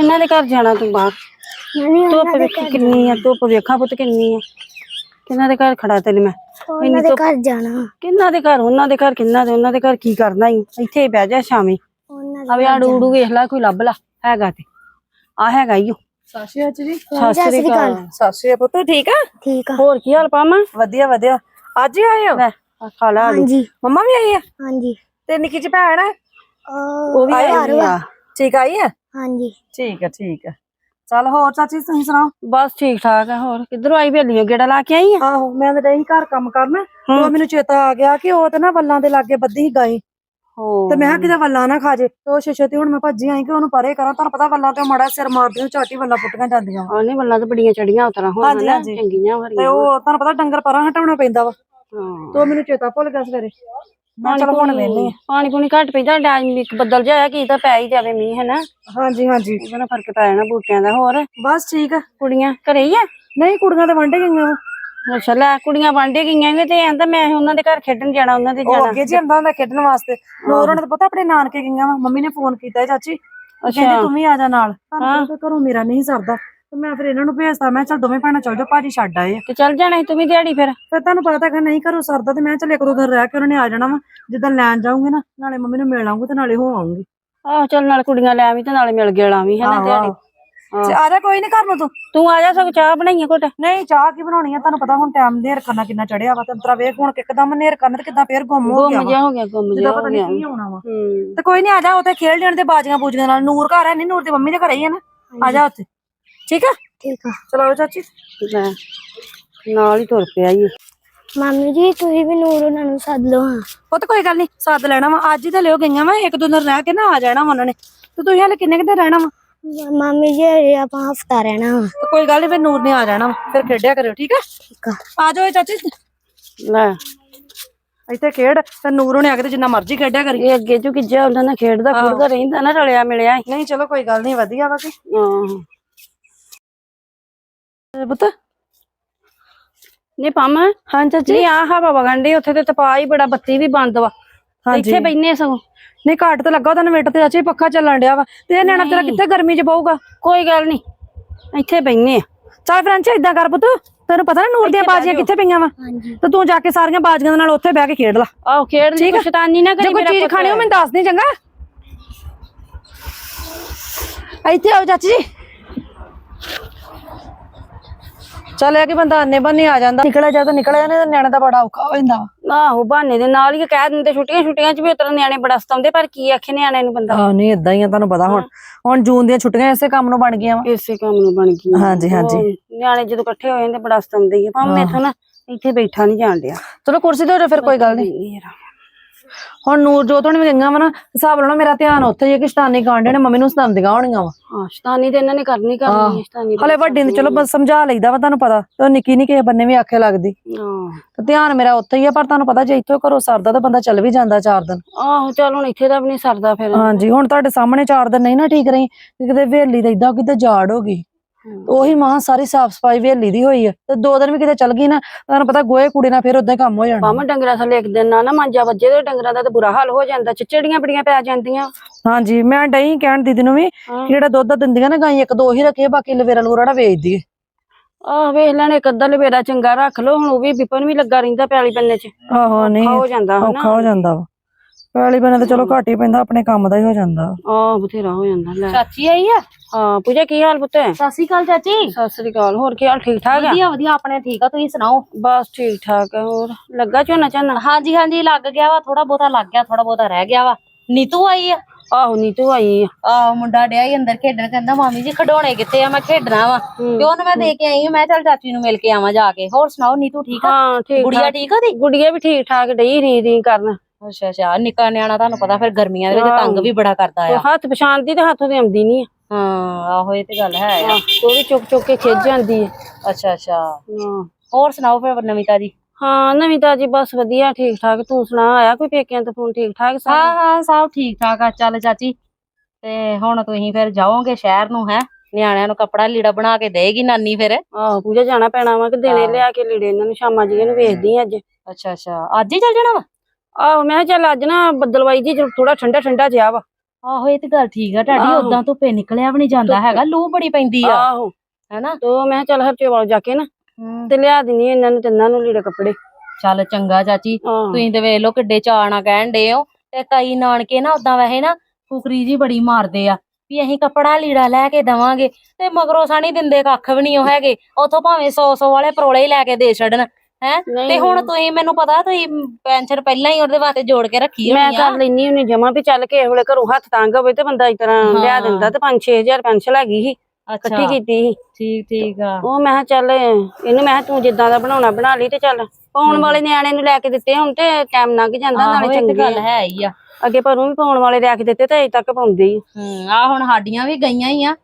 ਕਿੰਨਾ ਦੇ ਘਰ ਜਾਣਾ ਤੂੰ ਬਾਹਰ? ਧੁੱਪ ਵੇਖੀ ਕਿੰਨੀ ਆ ਧੁੱਪ ਵੇਖਾਂ ਪੁੱਤ ਕਿੰਨੀ ਆ। ਕਿੰਨਾ ਦੇ ਘਰ ਖੜਾ ਤੈਨੂੰ ਮੈਂ? ਉਹਨਾਂ ਦੇ ਘਰ ਜਾਣਾ। ਕਿੰਨਾ ਦੇ ਘਰ? ਉਹਨਾਂ ਦੇ ਘਰ ਕਿੰਨਾ ਦੇ ਉਹਨਾਂ ਦੇ ਘਰ ਕੀ ਕਰਨਾ ਈ? ਇੱਥੇ ਹੀ ਬਹਿ ਜਾ ਸ਼ਾਮੀ। ਉਹਨਾਂ ਆਵੇ ਆੜੂ ਊੜੂ ਵੇਖ ਲੈ ਕੋਈ ਲੱਭ ਲਾ। ਹੈਗਾ ਤੇ। ਆ ਹੈਗਾ ਈ ਓ। ਸਤਿ ਸ਼੍ਰੀ ਅਕਾਲ ਜੀ। ਸਤਿ ਸ੍ਰੀ ਅਕਾਲ ਸਤਿ ਸ਼੍ਰੀ ਅਕਾਲ। ਪੁੱਤ ਠੀਕ ਆ? ਠੀਕ ਆ। ਹੋਰ ਕੀ ਹਾਲ ਪਾਵਾਂ ਵਧੀਆ ਵਧੀਆ। ਅੱਜ ਹੀ ਆਏ ਹੋ? ਲੈ ਆ ਖਾ ਲਾ। ਹਾਂਜੀ। ਮੰਮਾ ਵੀ ਆਈ ਆ? ਹਾਂਜੀ। ਤੇ ਨਿੱਕੀ ਜਿਹੀ ਭੈਣ ਹੈ ਉਹ ਉਹ ਵੀ ਆਈ ਆ। ਠੀਕ ਆਈ ਆ ਹਾਂਜੀ। ਠੀਕ ਆ ਠੀਕ ਆ ਚੱਲ ਹੋਰ ਚਾਚੀ ਤੁਸੀਂ ਸੁਣਾਓ? ਬਸ ਠੀਕ ਠਾਕ ਆ ਹੋਰ ਕਿੱਧਰੋਂ ਆਈ ਵੇਲੀਆਂ ਗੇੜਾ ਲਾ ਕੇ ਆਈ ਆ ਆਹੋ ਮੈਂ ਤਾਂ ਡਈ ਘਰ ਕੰਮ ਕਰਨਾ। ਉਹ ਮੈਨੂੰ ਚੇਤਾ ਆ ਗਿਆ ਕਿ ਉਹ ਤੇ ਨਾ ਵੱਲਾਂ ਦੇ ਲਾਗੇ ਬੱਧੀ ਸੀ ਗਾਈ ਹੋ ਤੇ ਮੈਂ ਕਿਹਾ ਕਿਤੇ ਵੱਲਾਂ ਨਾ ਖਾ ਜੇ। ਤੇ ਉਹ ਛੇ ਤੇ ਹੁਣ ਮੈਂ ਭੱਜੀ ਆਈ ਕਿ ਉਹਨੂੰ ਪਰੇ ਕਰਾਂ। ਤੁਹਾਨੂੰ ਪਤਾ ਵੱਲਾਂ ਤੇ ਮੜਾ ਸਿਰ ਮਾਰਦੀ ਨੂੰ ਝਾਟੀ ਵੱਲਾਂ ਪੁੱਟੀਆਂ ਜਾਂਦੀਆਂ ਵਾ। ਉਹਨੇ ਬੱਲਾਂ ਤੇ ਬੜੀਆਂ ਚੜੀਆਂ ਉਤਰਾ ਹੁਣ ਹਾਂਜੀ। ਚੰਗੀਆਂ ਤੇ ਹਰੀਆਂ ਉਹ ਤੁਹਾਨੂੰ ਪਤਾ ਡੰਗਰ ਪਰਾਂ ਹਟਾਉਣਾ ਪੈਂਦਾ ਵਾ। ਹਾਂ। ਤੇ ਮੈਨੂੰ ਚੇਤਾ ਭੁੱਲ ਗਿਆ ਸਵੇਰੇ। ਮੈਂ ਚਲ ਹੁਣ ਵੇਲੇ ਪਾਣੀ ਪੂਣੀ ਘੱਟ ਪੈਂਦਾ ਡਾਜ ਇੱਕ ਬੱਦਲ ਜਿਹਾ ਕੀ ਤਾਂ ਪੈ ਹੀ ਜਾਵੇ ਮੀਂਹ ਹੈ ਨਾ ਹਾਂਜੀ ਹਾਂਜੀ। ਉਹਦਾ ਨਾਲ ਫ਼ਰਕ ਪੈ ਜਾਣਾ ਬੂਟਿਆਂ ਦਾ ਹੋਰ? ਬਸ ਠੀਕ ਆ। ਕੁੜੀਆਂ ਘਰੇ ਹੀ ਆ? ਨਹੀਂ ਕੁੜੀਆਂ ਤੇ ਵਾਂਡੇ ਗਈਆਂ ਵਾ ਅੱਛਾ ਲੈ ਕੁੜੀਆਂ ਵਾਂਡੇ ਗਈਆਂ ਨੇ ਤੇ ਆਂਦਾ ਮੈਂ ਉਹਨਾਂ ਦੇ ਘਰ ਖੇਡਣ ਜਾਣਾ ਉਹਨਾਂ ਦੇ ਉਹ ਜਾਣਾ। ਅੱਗੇ ਜੀ ਆਂਦਾ ਹੁੰਦਾ ਖੇਡਣ ਵਾਸਤੇ। ਨੂਰ ਉਹਨਾਂ ਨੂੰ ਪਤਾ ਆਪਣੇ ਨਾਨਕੇ ਗਈਆਂ ਵਾ ਮੰਮੀ ਨੇ ਫੋਨ ਕੀਤਾ ਚਾਚੀ। ਕਹਿੰਦੇ ਤੂੰ ਵੀ ਆ ਜਾ ਨਾਲ। ਤੁਹਾਨੂੰ ਪਤਾ ਘਰੋਂ ਮੇਰਾ ਨਹੀਂ ਸਰਦਾ। ਤੇ ਮੈਂ ਫਿਰ ਇਹਨਾਂ ਨੂੰ ਭੇਜਤਾ ਮੈਂ ਚਲ ਦੋਵੇਂ ਭੈਣਾਂ ਚੱਲ ਜਾਓ ਭਾਜੀ ਛੱਡ ਆਏ ਆ। ਤੇ ਚੱਲ ਜਾਣਾ ਸੀ ਤੂੰ ਵੀ ਦਿਹਾੜੀ ਫਿਰ? ਫਿਰ ਤੁਹਾਨੂੰ ਪਤਾ ਕਿ ਨਹੀਂ ਘਰੋਂ ਸਰਦਾ ਤੇ ਮੈਂ ਚੱਲ ਇੱਕ ਦੋ ਦਿਨ ਰਹਿ ਕੇ ਉਹਨਾਂ ਨੇ ਆ ਜਾਣਾ ਵਾ ਜਿੱਦਾਂ ਲੈਣ ਜਾਊਂਗੀ ਨਾ ਨਾਲੇ ਮੰਮੀ ਨੂੰ ਮਿਲ ਤੇ ਨਾਲੇ ਹੋ ਆਉਂਗੀ ਆਹੋ ਚੱਲ ਨਾਲ ਕੁੜੀਆਂ ਲੈ ਆਵੀਂ ਤੇ ਨਾਲੇ ਮਿਲ ਗਏ ਲਾਵੀਂ ਹੈ ਨਾ ਦਿਹਾੜੀ? ਆ ਜਾ ਕੋਈ ਨਹੀਂ ਘਰ ਨੂੰ ਤੂੰ। ਤੂੰ ਆ ਜਾ ਸਗੋਂ ਚਾਹ ਬਣਾਈਏ ਘੁੱਟ। ਨਹੀਂ ਚਾਹ ਕੀ ਬਣਾਉਣੀ ਆ? ਤੁਹਾਨੂੰ ਪਤਾ ਹੁਣ ਟਾਈਮ ਨੇਰ ਕਰਨਾ ਕਿੰਨਾ ਚੜਿਆ ਵਾ ਤੇ ਅੰਤਰਾ ਵੇਖ ਹੁਣ ਇੱਕਦਮ ਨੇਰ ਕਰਨ ਤੇ ਕਿੱਦਾਂ ਫੇਰ ਗੁੰਮ ਹੋ ਗਿਆ ਗੁੰਮ ਵਾ। ਜਿਹਾ ਹੋ ਗਿਆ ਗੁੰਮ ਜਿਹਾ ਜਿੱਦਾਂ ਹੋ ਪਤਾ ਗਿਆ। ਨਹੀਂ ਕੀ ਹੋਣਾ ਵਾ। ਹੂੰ। ਤੇ ਕੋਈ ਨਹੀਂ ਆ ਜਾ ਉੱਥੇ ਖੇਡ ਲੈਣ ਤੇ ਬਾਜੀਆਂ ਬੂਜੀਆਂ ਨਾਲ। ਨੂਰ ਘਰ ਹੈ ਨਹੀਂ ਨੂਰ ਦੀ ਮੰਮੀ ਦੇ ਘਰੇ ਹੀ ਹੈ ਨਾ? ਆ ਜਾ ਉੱਥੇ। ਠੀਕ ਆ? ਠੀਕ ਆ। ਚਲੋ ਚਾਚੀ। ਲੈ ਨਾਲ ਹੀ ਤੁਰ ਪਿਆ ਈ ਮਾਮੀ ਜੀ ਤੁਸੀਂ ਵੀ ਨੂਰ ਉਹਨਾਂ ਨੂੰ ਸੱਦ ਲਓ ਹਾਂ। ਉਹ ਤਾਂ ਕੋਈ ਗੱਲ ਨਹੀਂ ਸਾਥ ਲੈਣਾ ਵਾ। ਅੱਜ ਹੀ ਤਾਂ ਲਿਓ ਗਈਆਂ ਵਾ ਇੱਕ ਦੋ ਦਿਨ ਰਹਿ ਕੇ ਨਾ ਆ ਜਾਣਾ ਵਾ ਉਹਨਾਂ ਨੇ। ਤੇ ਤੁਸੀਂ ਹਾਲੇ ਕਿੰਨੇ ਕਿਤੇ ਰਹਿਣਾ ਵਾ? ਮਾ- ਮਾਮੀ ਜੀ ਹਜੇ ਆਪਾਂ ਹਫਤਾ ਰਹਿਣਾ ਵਾ। ਤੇ ਕੋਈ ਗੱਲ ਨਹੀਂ ਫਿਰ ਨੂਰ ਨੇ ਆ ਜਾਣਾ ਵਾ। ਫਿਰ ਖੇਡਿਆ ਕਰਿਓ ਠੀਕ ਆ? ਠੀਕ ਆ। ਆ ਜਾਓ ਇਹ ਚਾਚੀ। ਲੈ। ਇੱਥੇ ਖੇਡ ਤੇ ਨੂਰ ਉਹਨੇ ਆ ਕੇ ਤੇ ਜਿੰਨਾ ਮਰਜ਼ੀ ਖੇਡਿਆ ਕਰੀ। ਇਹ ਅੱਗੇ ਚੋਂ ਕਿੱਜਾ ਹੁੰਦਾ ਨਾ ਖੇਡਦਾ ਖੁੱਡਦਾ ਰਹਿੰਦਾ ਨਾ ਰਲਿਆ ਮਿਲਿਆ। ਨਹੀਂ ਚਲੋ ਕੋਈ ਗੱਲ ਨਹੀਂ ਵਧੀਆ ਵਾ ਕਿ ਆਹੋ। ਪੁੱਤ? ਨਹੀਂ ਪਾਮਾ। ਹਾਂ ਚਾਚੀ। ਜੀ ਆ ਹਵਾ ਵਗਣ ਡਈ ਉੱਥੇ ਤੇ ਤਪਾ ਹੀ ਬੜਾ ਬੱਤੀ ਵੀ ਬੰਦ ਵਾ। ਹਾਂਜੀ। ਇੱਥੇ ਬੈਨੇ ਸਗੋਂ। ਨਹੀਂ ਘਾਟ ਤੇ ਲੱਗਾ ਉਹਦਾ ਇਨਵੇਟਰ ਤੇ ਚਾਚੀ ਪੱਖਾ ਚੱਲਣ ਡਿਆ ਵਾ। ਤੇ ਇਹ ਨਿਆਣਾ ਤੇਰਾ ਕਿੱਥੇ ਗਰਮੀ 'ਚ ਬਹੂਗਾ ਕੋਈ ਗੱਲ ਨਹੀਂ ਇੱਥੇ ਬੈਨੇ ਆ। ਚੱਲ ਫਰੈਂਚ ਇਦਾਂ ਕਰ ਪੁੱਤ ਤੈਨੂੰ ਪਤਾ ਨਾ ਨੂਰ ਦੀਆਂ ਬਾਜੀਆਂ ਕਿੱਥੇ ਪਈਆਂ ਵਾ। ਹਾਂਜੀ। ਤੇ ਤੂੰ ਜਾ ਕੇ ਸਾਰੀਆਂ ਬਾਜੀਆਂ ਦੇ ਨਾਲ ਉੱਥੇ ਬਹਿ ਕੇ ਖੇਡ ਲਾ। ਆਹੋ ਖੇਡ ਲਈ ਕੋਈ ਸ਼ੈਤਾਨੀ ਨਾ ਜੇ ਕਰੀ ਕੋਈ ਮੇਰਾ ਚੀਜ਼ ਪੁੱਤ। ਖਾਣੀ ਹੋ ਮੈਨੂੰ ਦੱਸ ਦੇ ਚੰਗਾ। ਇੱਥੇ ਆਓ ਚਾਚੀ ਜੀ। ਚੱਲ ਇਹ ਕਿ ਬੰਦਾ ਆਨੇ ਬੰਨੇ ਆ ਜਾਂਦਾ। ਨਿਕਲਿਆ ਜਾ ਤਾਂ ਨਿਕਲਿਆ ਨਹੀਂ ਤਾਂ ਨਿਆਣੇ ਦਾ ਬੜਾ ਔਖਾ ਹੋ ਜਾਂਦਾ। ਆਹੋ ਬਹਾਨੇ ਦੇ ਨਾਲ ਹੀ ਕਹਿ ਦਿੰਦੇ ਛੁੱਟੀਆਂ ਛੁੱਟੀਆਂ ਚ ਵੀ ਉਤਰ ਨਿਆਣੇ ਬੜਾ ਸਤਾਉਂਦੇ ਪਰ ਕੀ ਆਖੇ ਨਿਆਣੇ ਨੂੰ ਬੰਦਾ? ਆਹ ਨਹੀਂ ਇਦਾਂ ਹੀ ਆ ਤੁਹਾਨੂੰ ਪਤਾ ਹੁਣ। ਹੁਣ ਜੂਨ ਦੀਆਂ ਛੁੱਟੀਆਂ ਇਸੇ ਕੰਮ ਨੂੰ ਬਣ ਗਈਆਂ ਵਾ। ਇਸੇ ਕੰਮ ਨੂੰ ਬਣ ਗਈ ਹਾਂਜੀ, ਹਾਂਜੀ। ਨਿਆਣੇ ਜਦੋਂ ਇਕੱਠੇ ਹੋ ਜਾਂਦੇ ਬੜਾ ਸਤਾਉਂਦੇ ਹੀ ਆ। ਭਾਵੇਂ ਮੈਥੋਂ ਨਾ ਇੱਥੇ ਬੈਠਾ ਨਹੀਂ ਜਾਣ ਡਿਆ। ਚਲੋ ਕੁਰਸੀ ਤੇ ਹੋ ਜਾ ਫਿਰ ਕੋਈ ਗੱਲ ਨਹੀਂ। ਹੁਣ ਨੂਰ ਜੋਤ ਹੁਣ ਵੀ ਗਈਆਂ ਵਾ ਨਾ ਹਿਸਾਬ ਲਾਉਣਾ ਮੇਰਾ ਧਿਆਨ ਉੱਥੇ ਹੀ ਹੈ ਕਿ ਸ਼ਤਾਨੀ ਕਾਂਡੇ ਨੇ ਮੰਮੀ ਨੂੰ ਸਤਾਉਂਦੀਆਂ ਹੋਣੀਆਂ ਵਾ। ਹਾਂ ਸ਼ੈਤਾਨੀ ਤੇ ਇਹਨਾਂ ਨੇ ਕਰਨੀ ਕਰਨੀ ਹੈ ਸ਼ੈਤਾਨੀ ਹਲੇ ਵੱਡੀ ਨੂੰ ਚਲੋ ਬਸ ਸਮਝਾ ਲਈਦਾ ਵਾ ਤੁਹਾਨੂੰ ਪਤਾ ਤੇ ਨਿੱਕੀ ਨਹੀਂ ਕਿਸੇ ਬੰਨੇ ਵੀ ਆਖੇ ਲੱਗਦੀ। ਹਾਂ। ਤੇ ਧਿਆਨ ਮੇਰਾ ਉੱਥੇ ਹੀ ਆ ਪਰ ਤੁਹਾਨੂੰ ਪਤਾ ਜੇ ਇੱਥੋਂ ਘਰੋਂ ਸਰਦਾ ਤਾਂ ਬੰਦਾ ਚੱਲ ਵੀ ਜਾਂਦਾ ਚਾਰ ਦਿਨ। ਆਹੋ ਚੱਲ ਹੁਣ ਇੱਥੇ ਦਾ ਵੀ ਨਹੀਂ ਸਰਦਾ ਫਿਰ। ਹਾਂਜੀ ਹੁਣ ਤੁਹਾਡੇ ਸਾਹਮਣੇ ਚਾਰ ਦਿਨ ਨਹੀਂ ਨਾ ਠੀਕ ਰਹੀ ਤੇ ਕਿਤੇ ਵੇਲੀ ਦਾ ਇਦਾਂ ਕਿਤੇ ਜਾੜ ਹੋ ਗਈ। ਉਹੀ ਮਾਂ ਸਾਰੀ ਸਾਫ਼ ਸਫ਼ਾਈ ਵੇਲੀ ਦੀ ਹੋਈ ਹੈ ਤੇ ਦੋ ਦਿਨ ਵੀ ਕਿਤੇ ਚੱਲ ਗਈ ਨਾ ਤੁਹਾਨੂੰ ਪਤਾ ਗੋਏ ਕੁੜੀ ਨਾਲ ਫਿਰ ਉਦਾਂ ਕੰਮ ਹੋ ਜਾਣਾ। ਪਾਵਾਂ ਡੰਗਰਾਂ ਥੱਲੇ ਇੱਕ ਦਿਨ ਨਾ ਨਾ ਮਾਂਜਾ ਵੱਜੇ ਤੇ ਡੰਗਰਾਂ ਦਾ ਤੇ ਬੁਰਾ ਹਾਲ ਹੋ ਜਾਂਦਾ। ਚਿਚੜੀਆਂ ਬੜੀਆਂ ਪੈ ਜਾਂਦੀਆਂ। ਹਾਂਜੀ ਮੈਂ ਡਈ ਕਹਿਣ ਦੀਦੀ ਨੂੰ ਵੀ ਜਿਹੜਾ ਦੁੱਧ ਦਿੰਦੀਆਂ ਨਾ ਗਾਈ ਇੱਕ ਦੋ ਹੀ ਰੱਖੇ ਬਾਕੀ ਲਵੇਰਾ ਲੂਰਾ ਵੇਚ ਦੀਏ ਆਹ ਵੇਖ ਲੈਣ ਇੱਕ ਅੱਧਾ ਲਵੇਰਾ ਚੰਗਾ ਰੱਖ ਲਓ ਹੁਣ ਉਹ ਵੀ ਵਿਪਨ ਵੀ ਲੱਗਾ ਰਹਿੰਦਾ ਪੈਲੀ ਬੰਨੇ ਚ। ਆਹੋ ਨਹੀਂ ਹੋ ਜਾਂਦਾ ਔਖਾ ਹੋ ਜਾਂਦਾ ਵਾ। ਪਹਿਲੀ ਬਣੇ ਤਾਂ ਚਲੋ ਘੱਟ ਹੀ ਪੈਂਦਾ ਆਪਣੇ ਕੰਮ ਦਾ ਹੀ ਹੋ ਜਾਂਦਾ। ਆਹ ਬਥੇਰਾ ਹੋ ਜਾਂਦਾ ਲੈ। ਚਾਚੀ ਆਈ ਆ? ਹਾਂ ਪੂਜਾ ਕੀ ਹਾਲ ਪੁੱਤ? ਸਤਿ ਸ਼੍ਰੀ ਅਕਾਲ ਚਾਚੀ। ਸਤਿ ਸ੍ਰੀ ਅਕਾਲ ਹੋਰ ਕੀ ਹਾਲ ਠੀਕ ਠਾਕ ਆ? ਵਧੀਆ ਵਧੀਆ ਆਪਣੇ ਠੀਕ ਆ ਤੁਸੀਂ ਸੁਣਾਓ? ਬਸ ਠੀਕ ਠਾਕ ਆ ਹੋਰ ਲੱਗਾ ਝੋਨਾ ਝਾਨਾ ਹਾਂਜੀ ਹਾਂਜੀ ਲੱਗ ਗਿਆ ਵਾ ਥੋੜਾ ਬਹੁਤਾ ਲੱਗ ਗਿਆ ਥੋੜਾ ਬਹੁਤਾ ਰਹਿ ਗਿਆ ਵਾ। ਨੀਤੂ ਆਈ ਆ? ਆਹੋ ਨੀਤੂ ਆਈ ਆ। ਆਹ ਮੁੰਡਾ ਡਿਆ ਹੀ ਅੰਦਰ ਖੇਡਣ ਕਹਿੰਦਾ ਮਾਮੀ ਜੀ ਖਡੋਣੇ ਕਿੱਥੇ ਆ ਮੈਂ ਖੇਡਣਾ ਵਾ। ਤੇ ਉਹਨੂੰ ਮੈਂ ਦੇ ਕੇ ਆਈ ਆ ਮੈਂ ਚੱਲ ਚਾਚੀ ਨੂੰ ਮਿਲ ਕੇ ਆਵਾਂ ਜਾ ਕੇ। ਹੋਰ ਸੁਣਾਓ ਨੀਤੂ ਠੀਕ ਆ? ਹਾਂ ਠੀਕ ਗੁੜੀਆ ਠੀਕ। ਆ ਦੀ ਗੁੜੀਆ ਵੀ ਠੀਕ ਠਾਕ ਡਈ ਰੀ ਰੀ ਕਰਨ। ਅੱਛਾ ਅੱਛਾ। ਨਿੱਕਾ ਨਿਆਣਾ ਤੁਹਾਨੂੰ ਪਤਾ ਫਿਰ ਗਰਮੀਆਂ ਦੇ ਵਿੱਚ ਤੰਗ ਵੀ ਬੜਾ ਕਰਦਾ ਆ। ਹੱਥ ਪਛਾਣਦੀ ਤੇ ਹੱਥੋਂ ਤੇ ਆਉਂਦੀ ਨਹੀਂ ਹਾਂ ਆਹੋ ਇਹ ਤੇ ਗੱਲ ਹੈ ਆ। ਉਹ ਵੀ ਚੁੱਕ ਚੁੱਕ ਕੇ ਖਿੱਚ ਜਾਂਦੀ ਹੈ ਅੱਛਾ ਅੱਛਾ। ਹਾਂ। ਹੋਰ ਸੁਣਾਓ ਫਿਰ ਨਵੀਤਾ ਜੀ ਹਾਂ ਨਵੀਂ ਤਾਜੀ ਬਸ ਵਧੀਆ ਠੀਕ ਠਾਕ। ਤੂੰ ਸੁਣਾ ਆਇਆ ਕੋਈ ਪੇਕਿਆਂ ਤੋਂ ਫੋਨ ਠੀਕ ਠਾਕ ਹਾਂ ਸਾਰਾ? ਹਾਂ ਸਭ ਠੀਕ ਠਾਕ ਆ। ਚੱਲ ਚਾਚੀ ਤੇ ਹੁਣ ਤੁਸੀਂ ਫਿਰ ਜਾਓਗੇ ਸ਼ਹਿਰ ਨੂੰ ਹੈ? ਨਿਆਣਿਆਂ ਨੂੰ ਕੱਪੜਾ ਲੀੜਾ ਬਣਾ ਕੇ ਦੇਗੀ ਨਾਨੀ ਫਿਰ। ਆਹੋ ਪੂਜਾ ਜਾਣਾ ਪੈਣਾ ਵਾ ਕਿ ਦਿਨੇ ਹਾਂ। ਲਿਆ ਕੇ ਲੀੜੇ ਇਹਨਾਂ ਨੂੰ ਸ਼ਾਮਾਂ ਜੀ ਨੂੰ ਵੇਖਦੀ ਆਂ ਅੱਜ। ਅੱਛਾ ਅੱਛਾ। ਅੱਜ ਹੀ ਚੱਲ ਜਾਣਾ ਵਾ? ਆਹੋ ਮੈਂ ਕਿਹਾ ਚੱਲ ਅੱਜ ਨਾ ਬੱਦਲਵਾਈ ਜੀ ਥੋੜਾ ਠੰਡਾ ਠੰਡਾ ਜਿਹਾ ਵਾ। ਆਹੋ ਇਹ ਤੇ ਗੱਲ ਠੀਕ ਆ ਤੁਹਾਡੀ ਆਹੋ। ਉਦਾਂ ਧੁੱਪੇ ਨਿਕਲਿਆ ਵੀ ਨਹੀਂ ਜਾਂਦਾ ਹੈਗਾ ਲੂ ਬੜੀ ਪੈਂਦੀ ਆ। ਆਹੋ। ਹੈਨਾ? ਤੇ ਮੈਂ ਕਿਹਾ ਚੱਲ ਹਰਚੇ ਵਾਲ ਜਾ ਕੇ ਨਾ ਤੇ ਲਿਆ ਦਿੰਨੀ ਆਂ ਇਹਨਾਂ ਨੂੰ ਤਿੰਨਾਂ ਨੂੰ ਲੀੜੇ ਕੱਪੜੇ। ਚੱਲ ਚੰਗਾ ਚਾਚੀ ਆਹੋ। ਤੁਸੀਂ ਤੇ ਵੇਖ ਲਓ ਕਿੱਡੇ ਚਾਅ ਕਹਿਣ ਡੇ ਹੋ ਤੇ ਕਈ ਨਾਨਕੇ ਨਾ ਉਦਾਂ ਵੈਸੇ ਨਾ ਫੁਕਰੀ ਜੀ ਬੜੀ ਮਾਰਦੇ ਆ ਵੀ ਅਸੀਂ ਕੱਪੜਾ ਲੀੜਾ ਲੈ ਕੇ ਦਵਾਂਗੇ ਤੇ ਮਗਰੋਂ ਸਾਣੀ ਦਿੰਦੇ ਕੱਖ ਵੀ ਨਹੀਂ ਉਹ ਹੈਗੇ। ਉਥੋਂ ਭਾਵੇਂ 100 100 ਵਾਲੇ ਪਰੋਲੇ ਹੀ ਲੈ ਕੇ ਦੇ ਛੱਡਣ। ਹੈ? ਤੇ ਹੁਣ ਤੁਸੀਂ ਮੈਨੂੰ ਪਤਾ ਤੁਸੀਂ ਪੈਨਸ਼ਨ ਪਹਿਲਾਂ ਹੀ ਉਹਦੇ ਵਾਸਤੇ ਜੋੜ ਕੇ ਰੱਖੀ ਮੈਂ ਹੋਣੀ ਆ। ਕਰ ਲੈਨੀ ਹੁੰਨੀ ਜਮਾ ਵੀ ਚੱਲ ਕੇ ਵੇਲੇ ਘਰੋਂ ਹੱਥ ਤੰਗ ਹੋਵੇ ਤੇ ਬੰਦਾ ਇਸ ਤਰ੍ਹਾਂ ਲਿਆ। ਦਿੰਦਾ ਤੇ 5-6000 ਪੈਨਸ਼ਨ ਹੈਗੀ ਸੀ ਇਕੱਠੀ ਕੀਤੀ ਸੀ। ਠੀਕ ਠੀਕ ਆ। ਉਹ ਮੈਂ ਕਿਹਾ ਚੱਲ ਇਹਨੂੰ ਮੈਂ ਕਿਹਾ ਤੂੰ ਜਿੱਦਾਂ ਦਾ ਬਣਾਉਣਾ ਬਣਾ ਲਈ ਤੇ ਚੱਲ। ਪਾਉਣ ਵਾਲੇ ਨਿਆਣੇ ਨੂੰ ਲੈ ਕੇ ਦਿੱਤੇ ਹੁਣ ਤੇ ਟਾਈਮ ਲੰਘ ਜਾਂਦਾ ਨਾਲੇ ਇਹ ਚੰਗੇ ਗੱਲ। ਹੈ ਹੀ ਆ। ਅੱਗੇ ਪਰ ਵੀ ਪਾਉਣ ਵਾਲੇ ਲੈ ਕੇ ਦਿੱਤੇ ਤੇ ਅਜੇ ਤੱਕ ਪਾਉਂਦੇ ਹੀ। ਹੂੰ ਆ ਹੁਣ ਸਾਡੀਆਂ ਵੀ ਗਈਆਂ ਹੀ ਆ।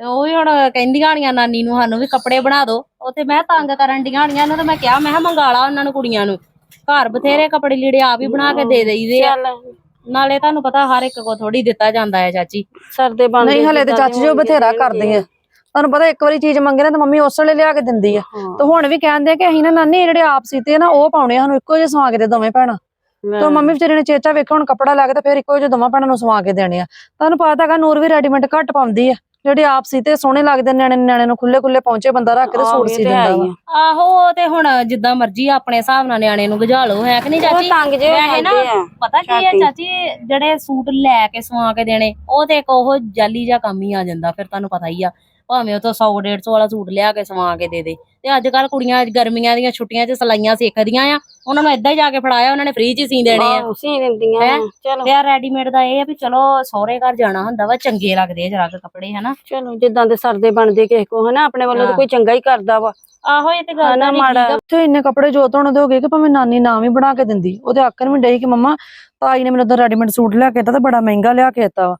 ਤੇ ਉਹ ਵੀ ਹੁਣ ਕਹਿੰਦੀਆਂ ਹੋਣੀਆਂ ਨਾਨੀ ਨੂੰ ਸਾਨੂੰ ਵੀ ਕੱਪੜੇ ਬਣਾ ਦਿਓ। ਉੱਥੇ ਮੈਂ ਤੰਗ ਕਰਨ ਡੀਆਂ ਹੋਣੀਆਂ ਨੂੰ ਤੇ ਮੈਂ ਕਿਹਾ ਮੈਂ ਕਿਹਾ ਮੰਗਾ ਲਾ ਉਹਨਾਂ ਨੂੰ ਕੁੜੀਆਂ ਨੂੰ। ਘਰ ਬਥੇਰੇ ਕੱਪੜੇ ਲੀੜੇ ਆਪ ਹੀ ਬਣਾ ਕੇ ਦੇ ਦੇਈਦੇ ਆ। ਚੱਲ। ਨਾਲੇ ਤੁਹਾਨੂੰ ਪਤਾ ਹਰ ਇੱਕ ਕੋ ਥੋੜੀ ਦਿੱਤਾ ਜਾਂਦਾ ਹੈ ਚਾਚੀ। ਸਰਦੇ ਬਣਦੇ ਨਹੀਂ ਹਲੇ ਤੇ ਚਾਚੀ ਜੋ ਬਥੇਰਾ। ਕਰਦੀ ਆ। ਤੁਹਾਨੂੰ ਪਤਾ ਇੱਕ ਵਾਰੀ ਚੀਜ਼ ਮੰਗੇ ਨਾ ਤਾਂ ਮੰਮੀ ਉਸ ਵੇਲੇ ਲਿਆ ਕੇ ਦਿੰਦੀ ਆ। ਹਾਂ। ਤੇ ਹੁਣ ਵੀ ਕਹਿੰਦੇ ਆ ਕਿ ਅਸੀਂ ਨਾ ਨਾਨੀ ਜਿਹੜੇ ਆਪ ਸੀਤੇ ਆ ਨਾ ਉਹ ਪਾਉਣੇ ਆ ਸਾਨੂੰ ਇੱਕੋ ਜਿਹੇ ਸਵਾ ਕੇ ਦੇ ਦੋਵੇਂ ਭੈਣਾਂ। ਤੇ ਮੰਮੀ ਵਿਚਾਰੀ ਨੇ ਚੇਚਾ ਵੇਖਿਆ ਹੁਣ ਕੱਪੜਾ ਲੈ ਕੇ ਤੇ ਫਿਰ ਇੱਕੋ ਜਿਹੇ ਦੋਵਾਂ ਭੈਣਾਂ ਨੂੰ ਸਵਾ ਕੇ ਦੇਣੇ ਆ। ਤੁਹਾਨੂੰ ਪਤਾ ਹੈਗਾ ਨੂਰ ਵੀ ਰੈਡੀਮੇਡ ਘੱਟ ਪਾਉਂਦੀ ਆ। ਜਿਹੜੇ ਆਪ ਸੀਤੇ ਸੋਹਣੇ ਲੱਗਦੇ ਨਿਆਣੇ ਨਿਆਣੇ ਨੂੰ ਖੁੱਲੇ ਖੁੱਲੇ ਪਹੁੰਚੇ ਬੰਦਾ ਰੱਖ ਕੇ ਤੇ ਆਹੋ, ਸੂਟ ਸੀ ਤੇ ਦਿੰਦਾ ਵਾ। ਆਹੋ ਉਹ ਤੇ ਹੁਣ ਜਿੱਦਾਂ ਮਰਜ਼ੀ ਆਪਣੇ ਹਿਸਾਬ ਨਾਲ ਨਿਆਣੇ ਨੂੰ ਗਜਾ ਲਓ ਹੈ ਕਿ ਨਹੀਂ ਉਹ ਚਾਚੀ ਤੰਗ ਜੇ ਵੈਸੇ ਨਾ ਜਾਂਦੇ ਆ ਪਤਾ ਕੀ ਹੈ। ਚਾਚੀ ਜਿਹੜੇ ਸੂਟ ਲੈ ਕੇ ਸਵਾ ਕੇ ਦੇਣੇ ਉਹ ਤੇ ਇੱਕ ਉਹ ਜਾਲੀ ਜਿਹਾ ਕੰਮ ਹੀ ਆ ਜਾਂਦਾ ਫਿਰ ਤੁਹਾਨੂੰ ਪਤਾ ਹੀ ਆ ਭਾਵੇਂ ਉਹ ਤੋਂ 100 150 ਵਾਲਾ ਸੂਟ ਲਿਆ ਕੇ ਸਵਾ ਕੇ ਦੇ ਦੇ। ਤੇ ਅੱਜ ਕੱਲ ਕੁੜੀਆਂ ਗਰਮੀਆਂ ਦੀਆਂ ਛੁੱਟੀਆਂ 'ਚ ਸਲਾਈਆਂ ਸਿੱਖਦੀਆਂ ਆ। ਉਹਨਾਂ ਨੂੰ ਏਦਾਂ ਹੀ ਜਾ ਕੇ ਫੜਾਇਆ ਉਹਨਾਂ ਨੇ ਫ੍ਰੀ 'ਚ ਹੀ ਸੀ ਦੇਣੇ ਆ। ਸੀ ਦਿੰਦੀਆਂ ਹੈਂ? ਚਲੋ। ਤੇ ਆ ਰੈਡੀਮੇਡ ਦਾ ਇਹ ਆ ਵੀ ਚਲੋ ਸਹੁਰੇ ਘਰ ਜਾਣਾ ਹੁੰਦਾ ਵਾ ਚੰਗੇ ਲੱਗਦੇ ਆ ਜਰਾ ਕੁ ਕੱਪੜੇ ਹਨਾ? ਚਲੋ ਜਿੱਦਾਂ ਦੇ ਸਰਦੇ ਬਣਦੇ ਕਿਸੇ ਕੋ ਹਨਾ? ਆਪਣੇ ਵੱਲੋਂ ਤਾਂ ਹਾਂ। ਕੋਈ ਚੰਗਾ ਹੀ ਕਰਦਾ ਵਾ। ਆਹੋ ਇਹ ਤੇ ਗੱਲ ਹਨਾ ਤਾਂ ਮਾੜਾ। ਉੱਥੇ ਇੰਨੇ ਕੱਪੜੇ ਜੋ ਧੋਣ ਦੇ ਹੋਗੇ ਕਿ ਭਾਵੇਂ ਨਾਨੀ ਨਾ ਵੀ ਬਣਾ ਕੇ ਦਿੰਦੀ। ਉਹਦੇ ਆਕਰ ਵੀ ਡਈ ਕਿ ਮੰਮਾ ਤਾਈ ਨੇ ਮੈਨੂੰ ਤਾਂ ਰੈਡੀਮੇਡ ਸੂਟ ਲਿਆ ਕੇ ਦਿੱਤਾ ਤੇ ਬੜਾ ਮਹਿੰਗਾ ਲਿਆ ਕੇ ਦਿੱਤਾ ਵਾ।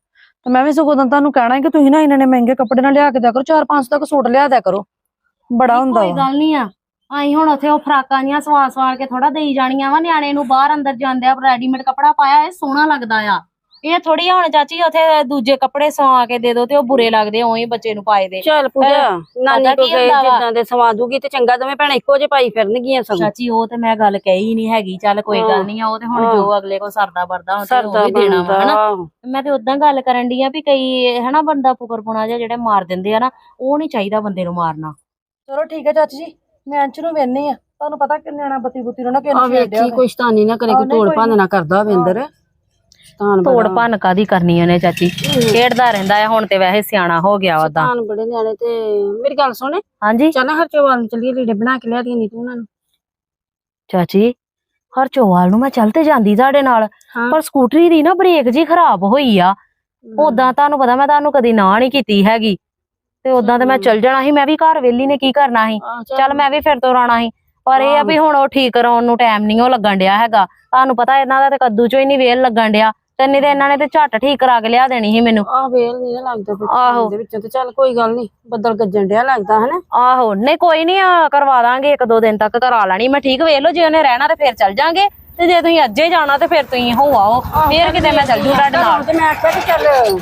ਤੇ ਮੈਂ ਵੀ ਸਗੋਂ ਤਾਂ ਤੁਹਾਨੂੰ ਕਹਿਣਾ ਹੈ ਕਿ ਤੁਸੀਂ ਨਾ ਇਹਨਾਂ ਨੇ ਮਹਿੰਗੇ ਕੱਪੜੇ ਨਾ ਲਿਆ ਕੇ ਦਿਆ ਕਰੋ ਚਾਰ ਪੰਜ ਤੱਕ ਸੂਟ ਲਿਆ ਦਿਆ ਕਰੋ। ਬੜਾ ਹੁੰਦਾ ਕੋਈ ਵਾ। ਗੱਲ ਨਹੀਂ ਆ। ਆਈ ਹੁਣ ਉੱਥੇ ਉਹ ਫਰਾਕਾਂ ਜੀਆਂ ਸਵਾ ਸਵਾਲ ਕੇ ਥੋੜਾ ਦੇਈ ਜਾਣੀਆਂ ਵਾ ਨਿਆਣੇ ਨੂੰ ਬਾਹਰ ਅੰਦਰ ਜਾਂਦੇ ਆ ਰੈਡੀਮੇਡ ਕੱਪੜਾ ਪਾਇਆ ਇਹ ਸੋਹਣਾ ਲੱਗਦਾ ਆ। ਇਹ ਥੋੜੀ ਹੁਣ ਚਾਚੀ ਉੱਥੇ ਦੂਜੇ ਕੱਪੜੇ ਸਵਾ ਕੇ ਦੇ ਦੋ ਤੇ ਉਹ ਬੁਰੇ ਲੱਗਦੇ ਉਹੀ ਬੱਚੇ ਨੂੰ ਪਾਏ ਦੇ। ਚੱਲ ਪੂਜਾ ਨਾਨੀ ਕੋ ਗਏ ਹੁੰਦਾ? ਜਿੱਦਾਂ ਦੇ ਸਵਾ ਦੂਗੀ ਤੇ ਚੰਗਾ ਦੋਵੇਂ ਭੈਣਾਂ ਇੱਕੋ ਜਿਹੇ ਪਾਈ ਫਿਰਨਗੀਆਂ ਸਗੋਂ। ਚਾਚੀ ਉਹ ਤੇ ਮੈਂ ਗੱਲ ਕਹੀ ਨਹੀਂ ਹੈਗੀ ਚੱਲ ਕੋਈ। ਗੱਲ ਨਹੀਂ ਆ ਉਹ ਤੇ ਹੁਣ। ਜੋ ਅਗਲੇ ਕੋ ਸਰਦਾ ਵਰਦਾ ਉਹ ਤੇ ਉਹ ਵੀ ਦੇਣਾ ਵਾ ਹਨਾ? ਮੈਂ ਤੇ ਉਦਾਂ ਗੱਲ ਕਰਨ ਦੀ ਆ ਵੀ ਕਈ ਹਨਾ ਬੰਦਾ ਫੁਕਰਪੁਣਾ ਜਿਹਾ ਜਿਹੜੇ ਮਾਰ ਦਿੰਦੇ ਆ ਨਾ ਉਹ ਨਹੀਂ ਚਾਹੀਦਾ ਬੰਦੇ ਨੂੰ ਮਾਰਨਾ। ਚਲੋ ਠੀਕ ਹੈ ਚਾਚੀ ਜੀ ਮੈਂ ਅੰਚ ਨੂੰ ਵੇਨੇ ਆ ਤੁਹਾਨੂੰ ਪਤਾ ਕਿ ਨਿਆਣਾ ਬੱਤੀ ਬੁੱਤੀ ਨੂੰ ਨਾ ਕਿਸੇ ਆ ਨੂੰ ਛੇੜਿਆ ਵੇਖੀ ਕੋਈ ਸ਼ਤਾਨੀ ਨਾ ਕਰੇ ਕੋਈ ਨਹੀਂ ਕੋਈ ਭੰਨ ਨਾ। ਕਰਦਾ ਹੋਵੇ ਸ਼ਤਾਨ ਤੋੜ ਭੰਨ ਕਾਦੀ ਕਰਨੀ ਉਹਨੇ ਚਾਚੀ? ਖੇਡਦਾ ਰਹਿੰਦਾ ਆ ਹੁਣ ਤੇ ਵੈਸੇ ਸਿਆਣਾ ਹੋ ਗਿਆ ਉਹਦਾ ਸ਼ਤਾਨ ਬੜੇ ਨਿਆਣੇ ਤੇ। ਮੇਰੀ ਗੱਲ ਸੁਣੇ। ਹਾਂਜੀ? ਚੱਲ ਹਰਚੋਵਾਲ ਨੂੰ ਚੱਲੀਏ ਲੀੜੇ ਬਣਾ ਕੇ ਲਿਆ ਨਹੀਂ ਤੂੰ ਉਹਨਾਂ ਨੂੰ। ਚਾਚੀ ਹਰਚੋਵਾਲ ਨੂੰ ਮੈਂ ਚੱਲ ਤੇ ਜਾਂਦੀ ਤੁਹਾਡੇ ਨਾਲ। ਹਾਂ। ਪਰ ਸਕੂਟਰੀ ਦੀ ਨਾ ਬ੍ਰੇਕ ਜੀ ਖਰਾਬ ਹੋਈ ਆ। ਉਦਾਂ ਤੁਹਾਨੂੰ ਪਤਾ ਮੈਂ ਤੁਹਾਨੂੰ ਕਦੀ ਨਾ ਨਹੀਂ ਕੀਤੀ ਹੈਗੀ। ਤੇ ਉਦਾਂ ਤੇ ਮੈਂ ਚੱਲ ਜਾਣਾ ਸੀ ਮੈਂ ਵੀ ਘਰ ਵੇਲੀ ਨੇ ਕੀ ਕਰਨਾ ਸੀ। ਆਹ, ਚੱਲ ਮੈਂ ਵੀ ਫਿਰ ਤੋਂ ਆਉਣਾ ਸੀ। ਪਰ ਇਹ ਆ ਵੀ ਹੁਣ ਉਹ ਠੀਕ ਕਰਾਉਣ ਨੂੰ ਟਾਈਮ ਨਹੀਂ ਉਹ ਲੱਗਣ ਡਿਆ ਹੈਗਾ। ਤੁਹਾਨੂੰ ਪਤਾ ਇਹਨਾਂ ਦਾ ਤੇ ਕੱਦੂ ਚੋਂ ਹੀ ਨਹੀਂ ਵੇਲ ਲੱਗਣ ਡਿਆ। ਤੇ ਨਹੀਂ ਤੇ ਇਹਨਾਂ ਨੇ ਤੇ ਝੱਟ ਠੀਕ ਕਰਾ ਕੇ ਲਿਆ ਦੇਣੀ ਸੀ ਮੈਨੂੰ। ਆਹ ਵੇਲ ਨਹੀਂ ਲੱਗਦਾ ਆਹੋ। ਦੇ ਵਿੱਚੋਂ ਤੇ ਚੱਲ ਕੋਈ ਗੱਲ ਨਹੀਂ ਬੱਦਲ ਗੱਜਣ ਡਿਆ ਲੱਗਦਾ ਹਨਾ। ਆਹੋ ਨਹੀਂ ਕੋਈ ਨਹੀਂ ਕਰਵਾ ਦਾਂਗੇ ਇੱਕ ਦੋ ਦਿਨ ਤੱਕ ਕਰਾ ਲੈਣੀ। ਮੈਂ ਠੀਕ ਵੇਖ ਲਓ ਜੇ ਉਹਨੇ ਰਹਿਣਾ ਤੇ ਫਿਰ ਚੱਲ ਜਾਾਂਗੇ। ਤੇ ਜੇ ਤੁਸੀਂ ਅੱਜੇ ਜਾਣਾ ਤੇ ਫਿਰ ਤੁਸੀਂ ਹੋ ਆਓ। ਫਿਰ ਕਿਤੇ ਮੈਂ ਚੱਲ ਜੂ ਤੁਹਾਡੇ ਨਾਲ। ਤੇ ਮੈਂ ਆਖਿਆ ਕਿ ਚੱਲ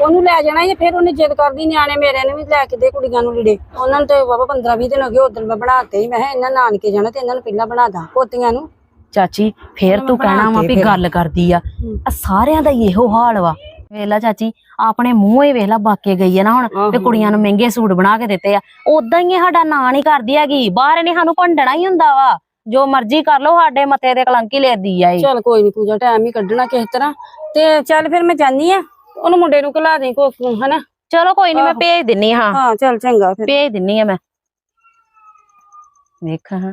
ਉਹਨੂੰ ਲੈ ਜਾਣਾ ਜੇ ਫਿਰ ਉਹਨੇ ਜਿੱਦ ਕਰਦੀ ਨਿਆਣੇ ਮੇਰੇ ਨੇ ਵੀ ਲੈ ਕੇ ਦੇ ਕੁੜੀਆਂ ਨੂੰ ਲੀੜੇ। ਉਹਨਾਂ ਨੂੰ ਤੇ ਬਾਬਾ 15 20 ਦਿਨ ਹੋ ਗਏ ਉਦੋਂ ਮੈਂ ਬਣਾਤੇ ਹੀ ਮੈਂ ਕਿਹਾ ਇਹਨਾਂ ਨਾਨਕੇ ਜਾਣਾ ਤੇ ਇਹਨਾਂ ਨੂੰ ਪਹਿਲਾਂ ਬਣਾ ਦਾਂ ਪੋਤੀਆਂ ਨੂੰ। ਚਾਚੀ ਫੇਰ ਤੂੰ ਕਹਿਣਾ ਵਾ ਵੀ। ਗੱਲ ਕਰਦੀ ਆ। ਆ ਸਾਰਿਆਂ ਦਾ ਹੀ ਇਹੋ ਹਾਲ ਵਾ। ਵੇਲਾ ਚਾਚੀ ਆਪਣੇ ਮੂੰਹੋਂ ਹੀ ਵੇਲਾ ਬਾਕੇ ਗਈ ਆ ਨਾ ਹੁਣ ਤੇ। ਕੁੜੀਆਂ ਨੂੰ ਮਹਿੰਗੇ ਸੂਟ ਬਣਾ ਕੇ ਦਿੱਤੇ ਆ। ਉਦਾਂ ਹੀ ਸਾਡਾ ਨਾਂ ਨਹੀਂ ਕਰਦੀ ਹੈਗੀ। ਬਾਹਰ ਇਹਨੇ ਸਾਨੂੰ ਭੰਡਣਾ ਹੀ ਹੁੰਦਾ ਵਾ। ਜੋ ਮਰਜ਼ੀ ਕਰ ਲਓ ਸਾਡੇ ਮੱਥੇ ਤੇ ਕਲੰਕੀ ਲੈਦੀ ਆ ਇਹ। ਚੱਲ ਕੋਈ ਨਹੀਂ ਪੂਜਾ ਟਾਈਮ ਹੀ ਕੱਢਣਾ ਕਿਸੇ ਤਰ੍ਹਾਂ। ਤੇ ਚੱਲ ਫਿਰ ਮੈਂ ਜਾਨੀ ਆ। ਉਹਨੂੰ ਮੁੰਡੇ ਨੂੰ ਘਲਾ ਦੇ ਕੋ ਹਨਾ? ਚਲੋ ਕੋਈ ਨਹੀਂ ਮੈਂ ਆਹੋ। ਭੇਜ ਦਿੰਨੀ ਹਾਂ। ਹਾਂ ਚੱਲ ਚੰਗਾ ਫਿਰ। ਭੇਜ ਦਿੰਨੀ ਆ ਮੈਂ। ਵੇਖ ਹਾਂ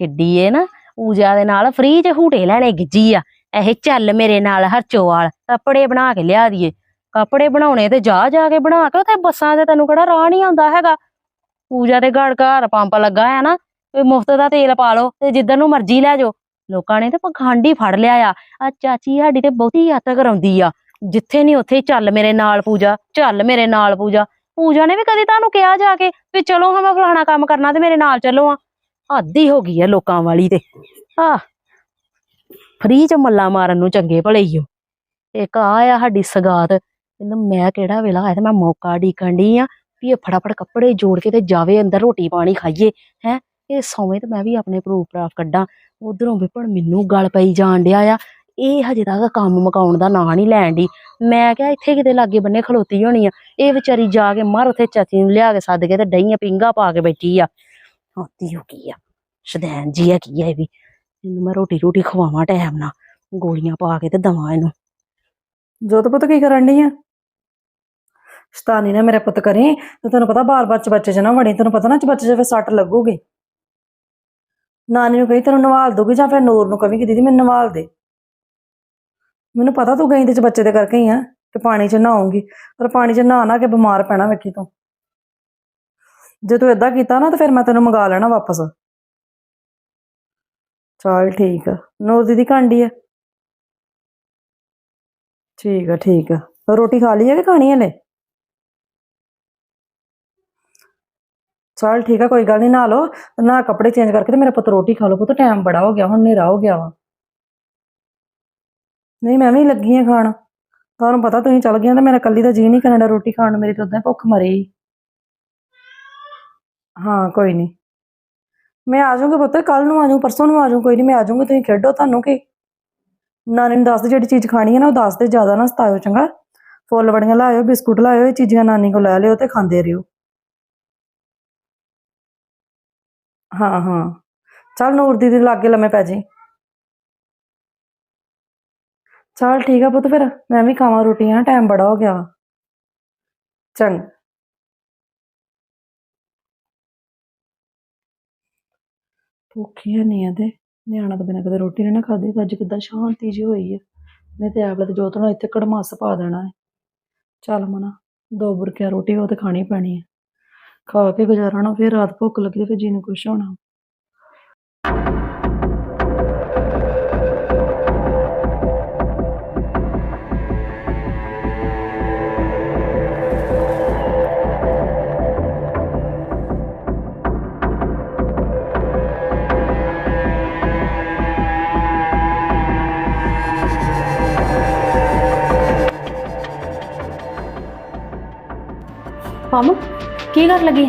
ਕਿੱਡੀ ਏ ਨਾ। ਪੂਜਾ ਦੇ ਨਾਲ ਫ੍ਰੀ ਚ ਹੂਟੇ ਲੈਣੇ ਗਿੱਜੀ ਆ। ਇਹ ਚੱਲ ਮੇਰੇ ਨਾਲ ਹਰਚੋਵਾਲ ਕੱਪੜੇ ਬਣਾ ਕੇ ਲਿਆ ਦੀਏ। ਕੱਪੜੇ ਬਣਾਉਣੇ ਤੇ ਜਾ ਜਾ ਕੇ ਬਣਾ ਕੇ ਤੇ ਬੱਸਾਂ ਤੇ ਤੈਨੂੰ ਕਿਹੜਾ ਰਾਹ ਨਹੀਂ ਆਉਂਦਾ ਹੈਗਾ। ਪੂਜਾ ਦੇ ਘਰ ਘਰ ਪੰਪ ਲੱਗਾ ਆ ਨਾ ਮੁਫਤ ਦਾ ਤੇਲ ਪਾ ਲਓ ਤੇ ਜਿੱਧਰ ਨੂੰ ਮਰਜ਼ੀ ਲੈ ਜਾਓ। ਲੋਕਾਂ ਨੇ ਤੇ ਪਖੰਡੀ ਫੜ ਲਿਆ ਆ। ਆ ਚਾਚੀ ਸਾਡੀ ਤੇ ਬਹੁਤੀ ਯਾਤਰਾ ਕਰਾਉਂਦੀ ਆ। ਜਿੱਥੇ ਨਹੀਂ ਉੱਥੇ ਹੀ ਚੱਲ ਮੇਰੇ ਨਾਲ ਪੂਜਾ, ਚੱਲ ਮੇਰੇ ਨਾਲ ਪੂਜਾ। ਪੂਜਾ ਨੇ ਵੀ ਕਦੀ ਤੁਹਾਨੂੰ ਕਿਹਾ ਜਾ ਕੇ ਵੀ ਚਲੋ ਹਾਂ ਮੈਂ ਫਲਾਣਾ ਕੰਮ ਕਰਨਾ ਤੇ ਮੇਰੇ ਨਾਲ ਚੱਲੋ ਆ ਆਦੀ ਹੋ ਗਈ ਆ ਲੋਕਾਂ ਵਾਲੀ ਤੇ। ਆ ਫਰੀ ਚ ਮੱਲਾ ਮਾਰਨ ਨੂੰ ਚੰਗੇ ਭਲੇ ਹੀ ਓ। ਇੱਕ ਆ ਆ ਸਾਡੀ ਸਗਾਤ, ਇਹਨੂੰ ਮੈਂ ਕਿਹੜਾ ਵੇਲਾ ਆਇਆ ਤੇ ਮੈਂ ਮੌਕਾ ਢੀਕਣ ਡਈ ਆ ਵੀ ਇਹ ਫਟਾਫਟ ਕੱਪੜੇ ਜੋੜ ਕੇ ਤੇ ਜਾਵੇ ਅੰਦਰ ਰੋਟੀ ਪਾਣੀ ਖਾਈਏ। ਹੈ, ਇਹ ਸੌਵੇਂ ਤੇ ਮੈਂ ਵੀ ਆਪਣੇ ਪ੍ਰੂਫ ਪ੍ਰਾਫ ਕੱਢਾਂ। ਉਧਰੋਂ ਵਿਪਣ ਮੈਨੂੰ ਗਲ ਪਈ ਜਾਣ ਡਿਆ ਆ। ਇਹ ਹਜੇ ਤੱਕ ਕੰਮ ਮੁਕਾਉਣ ਦਾ ਨਾਂ ਨਹੀਂ ਲੈਣ ਦੀ ਮੈਂ ਕਿਹਾ ਇੱਥੇ ਕਿਤੇ ਲਾਗੇ ਬੰਨੇ ਖਲੋਤੀ ਹੋਣੀ ਆ। ਇਹ ਵਿਚਾਰੀ ਜਾ ਕੇ ਮਰ ਉੱਥੇ ਚਾਚੀ ਨੂੰ ਲਿਆ ਕੇ ਸੱਦ ਕੇ ਤੇ ਡਈਆਂ ਪਿੰਗਾ ਪਾ ਕੇ ਬੈਠੀ ਆ। ਹੁੰਦੀ ਹੋ ਕੀ ਆ? ਸ਼ਦੈਨ ਜੀ ਆ ਕੀ ਆ ਇਹ ਵੀ? ਇਹਨੂੰ ਮੈਂ ਰੋਟੀ ਰੋਟੀ ਖਵਾਵਾਂ ਟਾਈਮ ਨਾਲ। ਗੋਲੀਆਂ ਪਾ ਕੇ ਤੇ ਦਵਾਂ ਇਹਨੂੰ। ਜੋਤ ਪੁੱਤ ਕੀ ਕਰਨ ਡਈ ਆ? ਸ਼ਤਾਨੀ ਨੇ ਮੇਰਾ ਪੁੱਤ ਕਰੀ, ਤੇ ਤੈਨੂੰ ਪਤਾ ਬਾਰ-ਬਾਰ ਚਬੱਚੇ ਚ ਨਾ ਵੜੀ, ਤੈਨੂੰ ਪਤਾ ਨਾ ਚਬੱਚੇ ਚ ਫਿਰ ਸੱਟ ਲੱਗੂਗੀ। ਨਾਨੀ ਨੂੰ ਕਹੀ ਤੈਨੂੰ ਨਵਾਲ ਦੂਗੀ ਜਾਂ ਫਿਰ ਨੂਰ ਨੂੰ ਕਵੀ ਕਿ ਦੀਦੀ ਮੈਨੂੰ ਨਵਾਲ ਦੇ। ਮੈਨੂੰ ਪਤਾ ਤੂੰ ਗਈ ਤੇ ਬੱਚੇ ਦੇ ਕਰਕੇ ਹੀ ਆ, ਤੇ ਪਾਣੀ ਚ ਨਹਾਉਂਗੀ, ਪਰ ਪਾਣੀ ਚ ਨਹਾ ਨਾ ਕੇ ਬਿਮਾਰ ਪੈਣਾ ਵੇਖੀ ਤੂੰ। ਜੇ ਤੂੰ ਏਦਾਂ ਕੀਤਾ ਨਾ, ਤਾਂ ਫਿਰ ਮੈਂ ਤੈਨੂੰ ਮੰਗਾ ਲੈਣਾ ਵਾਪਸ। ਚਲ ਠੀਕ ਆ, ਨੂਰ ਦੀਦੀ ਕਾਂਡੀ ਆ। ਠੀਕ ਆ ਠੀਕ ਆ। ਰੋਟੀ ਖਾ ਲਈ ਹੈ ਕਿ ਖਾਣੀ ਹੈ ਲੈ ਚਲ ਠੀਕ ਆ, ਕੋਈ ਗੱਲ ਨਹੀਂ ਨਾ ਲਓ ਨਾ ਕੱਪੜੇ ਚੇਂਜ ਕਰਕੇ ਤੇ ਮੇਰਾ ਪੁੱਤ ਰੋਟੀ ਖਾ ਲੋ ਪੁੱਤ ਟਾਈਮ ਬੜਾ ਹੋ ਗਿਆ, ਹੁਣ ਹਨੇਰਾ ਹੋ ਗਿਆ ਵਾ। ਨਹੀਂ, ਮੈਂ ਵੀ ਲੱਗੀ ਆ ਖਾਣ। ਤੁਹਾਨੂੰ ਪਤਾ ਤੁਸੀਂ ਚੱਲ ਗਈਆਂ ਤਾਂ ਮੇਰਾ ਕੱਲੀ ਦਾ ਜੀ ਨਹੀਂ ਕਰਨਾ ਰੋਟੀ ਖਾਣ ਨੂੰ ਮੇਰੀ ਤਾਂ ਉਦਾਂ ਭੁੱਖ ਮਰੀ। ਹਾਂ, ਕੋਈ ਨਹੀਂ। ਮੈਂ ਆ ਜਾਊਂਗੀ ਪੁੱਤ ਕੱਲ ਨੂੰ ਆ ਜਾਊਂ, ਪਰਸੋਂ ਨੂੰ ਆ ਜਾਊਂ, ਕੋਈ ਨਹੀਂ, ਮੈਂ ਆ ਜਾਊਂਗੀ, ਤੁਸੀਂ ਖੇਡੋ ਤੁਹਾਨੂੰ ਕੀ। ਨਾਨੀ ਨੂੰ ਦੱਸ ਦੇ ਜਿਹੜੀ ਚੀਜ਼ ਖਾਣੀ ਹੈ ਨਾ, ਉਹ ਦੱਸ ਦੇ ਜ਼ਿਆਦਾ ਨਾ ਸਤਾਇਓ, ਚੰਗਾ? ਫੁੱਲ ਵੜੀਆਂ ਲਾਇਓ, ਬਿਸਕੁਟ ਲਾਇਓ, ਇਹ ਚੀਜ਼ਾਂ ਨਾਨੀ ਕੋਲ ਲੈ ਲਿਓ ਤੇ ਖਾਂਦੇ ਰਹੋ ਹਾਂ ਹਾਂ। ਚੱਲ ਨੂਰ ਦੀਦੀ ਲਾਗੇ ਲੰਮੇ ਪੈ ਜੀ ਚੱਲ ਠੀਕ ਆ ਪੁੱਤ ਫਿਰ, ਮੈਂ ਵੀ ਖਾਵਾਂ ਰੋਟੀਆਂ ਟਾਈਮ ਬੜਾ ਹੋ ਗਿਆ ਵਾ। ਚੰਗ। ਭੁੱਖੀ ਨਹੀਂ ਆ ਤੇ ਨਿਆਣਾ ਤਾਂ ਬਿਨਾਂ ਕਦੇ ਰੋਟੀ ਨੀ ਨਾ ਖਾਦੀ ਅੱਜ ਕਿੱਦਾਂ ਸ਼ਾਂਤੀ ਜੀ ਹੋਈ ਹੈ ਨਹੀਂ ਤੇ ਐਵਲੇ ਤੇ ਜੋਤ ਨੂੰ ਇੱਥੇ ਕੜਮਾਸ ਪਾ ਦੇਣਾ ਹੈ। ਚੱਲ ਮਨਾ, ਦੋ ਬੁਰਕਿਆ ਰੋਟੀ ਉਹ ਤੇ ਖਾਣੀ ਪੈਣੀ ਹੈ ਖਾ ਕੇ ਗੁਜ਼ਾਰਾ ਨਾ, ਫਿਰ ਰਾਤ ਭੁੱਖ ਲੱਗੀ ਫਿਰ ਜੀ ਨੂੰ ਕੁਛ ਹੋਣਾ। ਪੰਮ ਕੀ ਕਰ ਲੱਗੀ?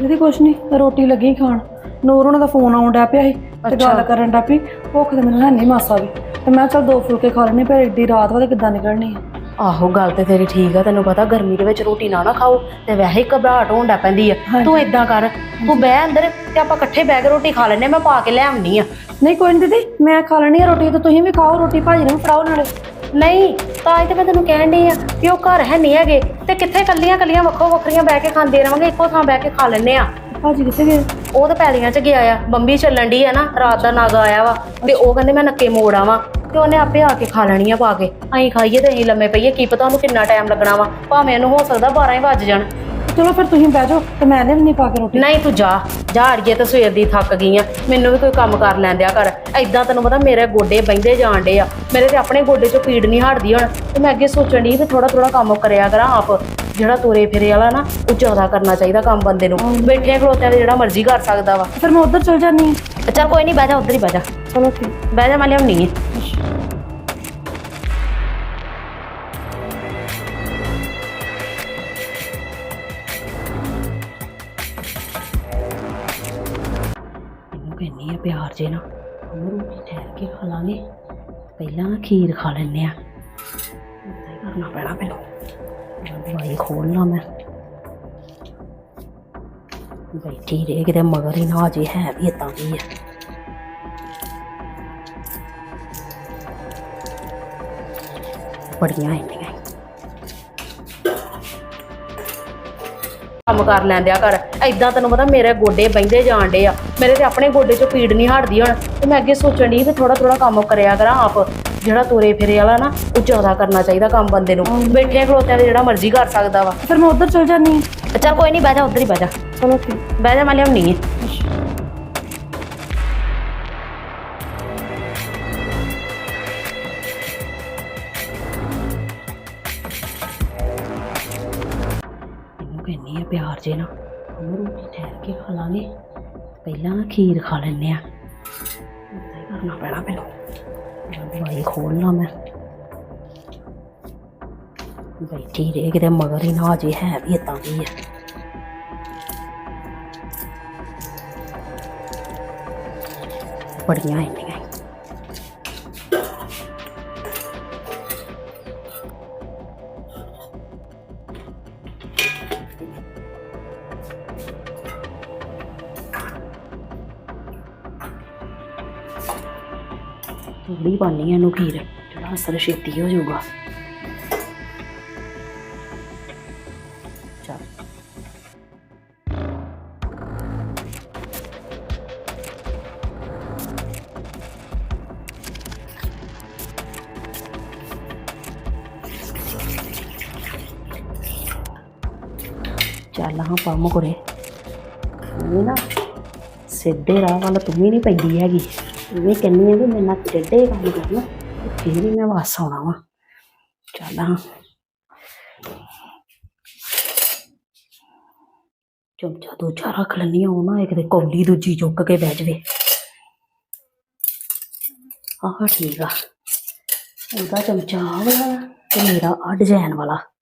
ਦੀਦੀ ਕੁਛ ਨਹੀਂ ਰੋਟੀ ਲੱਗੀ ਖਾਣ। ਨੂਰ ਉਹਨਾਂ ਦਾ ਫੋਨ ਆਉਣ ਡਿਆ ਪਿਆ ਸੀ ਤੇ ਗੱਲ ਕਰਨ ਡਿਆ ਪਈ। ਭੁੱਖ ਤੇ ਮੈਨੂੰ ਹੈ ਨਹੀਂ ਮਾਸਾ ਵੀ ਤੇ ਮੈਂ ਚੱਲ ਦੋ ਫੁਲਕੇ ਖਾ ਲੈਣੇ ਪਰ ਏਡੀ ਰਾਤ ਵਾ ਤੇ ਕਿੱਦਾਂ ਨਿਕਲਣੀ ਆ? ਆਹੋ ਗੱਲ ਤੇ ਤੇਰੀ ਠੀਕ ਆ ਤੈਨੂੰ ਪਤਾ ਗਰਮੀ ਦੇ ਵਿੱਚ ਰੋਟੀ ਨਾ ਨਾ ਖਾਓ ਤੇ ਵੈਸੇ ਹੀ ਘਬਰਾਹਟ ਹੋਣ ਡੈ ਪੈਂਦੀ ਆ। ਹਾਂਜੀ। ਤੂੰ ਏਦਾਂ ਕਰ ਤੂੰ ਬਹਿ ਅੰਦਰ ਤੇ ਆਪਾਂ ਇਕੱਠੇ ਬਹਿ ਕੇ ਰੋਟੀ ਖਾ ਲੈਨੇ ਮੈਂ ਪਾ ਕੇ ਲੈ ਆਉਣੀ ਆ ਨਹੀਂ ਕੋਈ ਨਹੀਂ ਦੀਦੀ ਮੈਂ ਖਾ ਲੈਣੀ ਆ ਰੋਟੀ ਤੇ ਤੁਸੀਂ ਵੀ ਖਾਓ ਰੋਟੀ ਭਾਜੀ ਨੂੰ ਫੜਾਓ ਨਾਲੇ। ਨਹੀਂ ਤਾਂ ਹੀ ਤੇ ਮੈਂ ਤੈਨੂੰ ਕਹਿਣ ਡਈ ਆ ਕਿ ਉਹ ਘਰ ਹੈ ਨਹੀਂ ਹੈਗੇ ਤੇ ਕਿੱਥੇ ਕੱਲੀਆਂ ਕੱਲੀਆਂ ਵੱਖੋ ਵੱਖਰੀਆਂ ਬਹਿ ਕੇ ਖਾਂਦੇ ਰਵਾਂਗੇ ਇੱਕੋ ਥਾਂ ਬਹਿ ਕੇ ਖਾ ਲੈਨੇ ਆ। ਭਾਜੀ ਕਿੱਥੇ ਗਏ? ਉਹ ਤਾਂ ਪੈਲੀਆਂ 'ਚ ਗਿਆ ਆ ਬੰਬੀ ਚੱਲਣ ਦੀ ਆ ਨਾ ਰਾਤ ਦਾ ਨਾਗਾ ਆਇਆ ਵਾ ਤੇ ਉਹ ਕਹਿੰਦੇ ਮੈਂ ਨੱਕੇ ਮੋੜ ਆਵਾਂ ਤੇ ਉਹਨੇ ਆਪੇ ਆ ਕੇ ਖਾ ਲੈਣੀ ਆ ਪਾ ਕੇ। ਅਸੀਂ ਖਾਈਏ ਤੇ ਅਸੀਂ ਲੰਮੇ ਪਈਏ ਕੀ ਪਤਾ ਉਹਨੂੰ ਕਿੰਨਾ ਟਾਈਮ ਲੱਗਣਾ ਵਾ ਭਾਵੇਂ ਉਹਨੂੰ ਹੋ ਸਕਦਾ 12 ਹੀ ਵੱਜ ਜਾਣ। ਚਲੋ ਫਿਰ ਤੁਸੀਂ ਬਹਿ ਜਾਓ ਤੇ ਮੈਂ ਨਹੀਂ ਪਾ ਕੇ ਰੋਟੀ। ਨਹੀਂ ਤੂੰ ਜਾ ਜਾ ਅੜੀਏ ਤੇ ਸਵੇਰ ਦੀ ਥੱਕ ਗਈ ਆ। ਮੈਨੂੰ ਵੀ ਕੋਈ ਕੰਮ ਕਰ ਲੈਂਦਿਆ ਕਰ। ਐਦਾਂ ਤੈਨੂੰ ਪਤਾ ਮੇਰੇ ਗੋਡੇ ਬੈਂਦੇ ਜਾਣ ਡੇ ਆ। ਮੇਰੇ ਤੇ ਆਪਣੇ ਗੋਡੇ 'ਚੋਂ ਪੀੜ ਨਹੀਂ ਹਟਦੀ ਹੁਣ। ਤੇ ਮੈਂ ਅੱਗੇ ਸੋਚਣ ਦੀ ਵੀ ਥੋੜਾ ਥੋੜਾ ਕੰਮ ਕਰਿਆ ਕਰਾਂ ਆਪ। ਜਿਹੜਾ ਤੋਰੇ ਫਿਰੇ ਵਾਲਾ ਨਾ ਉਹ ਜ਼ਿਆਦਾ ਕਰਨਾ ਚਾਹੀਦਾ ਕੰਮ ਬੰਦੇ ਨੂੰ। ਬੈਠੇ ਖਲੋਤਿਆਂ ਦੇ ਜਿਹੜਾ ਮਰਜ਼ੀ ਕਰ ਸਕਦਾ ਵਾ। ਫਿਰ ਮੈਂ ਉੱਧਰ ਚਲ ਜਾਂਦੀ ਹਾਂ ਚੱਲ ਕੋਈ ਨਹੀਂ ਬਹਿ ਜਾ ਉੱਧਰ ਹੀ ਬਹਿ ਜਾ। ਚਲੋ ਠੀਕ। ਬਹਿ ਜਾ ਮੈਂ ਲਿਆਉਣੀ ਹੈ ਕਹਿੰਨੀ ਜੇ ਨਾ। ਉਹ ਰੋਟੀ ਠਹਿਰ ਕੇ ਖਾ ਲਾਂਗੇ। ਪਹਿਲਾਂ ਖੀਰ ਖਾ ਲੈਂਦੇ ਆ। ਏਦਾਂ ਹੀ ਕਰਨਾ ਪੈਣਾ ਮੈਨੂੰ। ਮੈਂ ਦਵਾਈ ਖੋਲਣਾ ਮੈਂ। ਬੈਠੀ ਰਹੇ ਕਿਤੇ ਮਗਰ ਹੀ ਨਾ ਜੇ, ਹੈ ਵੀ ਇਦਾਂ ਦੀ ਆ। ਬੜੀਆਂ ਇੰਨੀਆਂ ਕੰਮ ਕਰ ਲੈਂਦਿਆ ਕਰ ਐਦਾਂ ਤੈਨੂੰ ਪਤਾ ਮੇਰੇ ਗੋਡੇ ਬੈਂਦੇ ਜਾਣ ਡੇ ਆ। ਮੇਰੇ ਤੇ ਆਪਣੇ ਗੋਡੇ 'ਚੋਂ ਪੀੜ ਨਹੀਂ ਹਟਦੀ ਹੁਣ। ਤੇ ਮੈਂ ਅੱਗੇ ਸੋਚਣ ਦੀ ਵੀ ਥੋੜਾ ਥੋੜਾ ਕੰਮ ਕਰਿਆ ਕਰਾਂ ਆਪ। ਜਿਹੜਾ ਤੋਰੇ ਫਿਰੇ ਵਾਲਾ ਨਾ ਉਹ ਜ਼ਿਆਦਾ ਕਰਨਾ ਚਾਹੀਦਾ ਕੰਮ ਬੰਦੇ ਨੂੰ। ਬੈਠੇ ਖਲੋਤਿਆਂ ਦੇ ਜਿਹੜਾ ਮਰਜ਼ੀ ਕਰ ਸਕਦਾ ਵਾ। ਫਿਰ ਮੈਂ ਉੱਧਰ ਚਲ ਜਾਂਦੀ। ਚੱਲ ਕੋਈ ਨਹੀਂ ਬਹਿ ਜਾ ਉੱਧਰ ਹੀ ਬਹਿ ਜਾ। ਚਲੋ ਠੀਕ। ਬਹਿ ਜਾ ਮੈਂ ਲਿਆਉਣੀ ਹੈ ਜੇ ਨਾ। ਉਹ ਰੋਟੀ ਠਹਿਰ ਕੇ ਖਾ ਲਾਂਗੇ। ਪਹਿਲਾਂ ਖੀਰ ਖਾ ਲੈਂਦੇ ਆ। ਏਦਾਂ ਹੀ ਕਰਨਾ ਪੈਣਾ ਮੈਨੂੰ। ਮੈਂ ਦਵਾਈ ਖੋਲਣਾ ਮੈਂ। ਬੈਠੀ ਰਹੇ ਕਿਤੇ ਮਗਰ ਹੀ ਨਾ ਜੇ, ਹੈ ਵੀ ਇਦਾਂ ਦੀ ਆ। ਬੜੀਆਂ ਇੰਨੀਆਂ ਥੋੜੀ ਪਾਣੀ ਇਹਨੂੰ ਖੀਰ, ਜਿਹੜਾ ਅਸਰ ਛੇਤੀ ਹੋ ਜਾਊਗਾ। ਚੱਲ। ਹਾਂ ਪੰਮ ਕੁੜੇ। ਨਾ ਸਿੱਧੇ ਰਾਹ ਵੱਲ ਤੂੰ ਵੀ ਨਹੀਂ ਪੈਂਦੀ ਹੈਗੀ। ਤੂੰ ਵੀ ਆ ਵੀ ਮੇਰੇ ਨਾਲ ਟੇਢੇ ਕੰਮ ਕਰਨਾ, ਫਿਰ ਹੀ ਮੈਂ ਵਾਸ ਆਉਣਾ ਵਾ। ਚੱਲ ਹਾਂ ਚਮਚਾ ਦੂਜਾ ਰੱਖ ਲੈਣੀ ਆ, ਉਹ ਨਾ ਇੱਕ ਤੇ ਕੌਲੀ ਦੂਜੀ ਚੁੱਕ ਕੇ ਬਹਿ ਜਵੇ। ਆਹ ਠੀਕ ਆ। ਉਹਦਾ ਚਮਚਾ ਆਹ ਵਾਲਾ ਤੇ ਮੇਰਾ ਆ ਡਿਜ਼ਾਈਨ ਵਾਲਾ।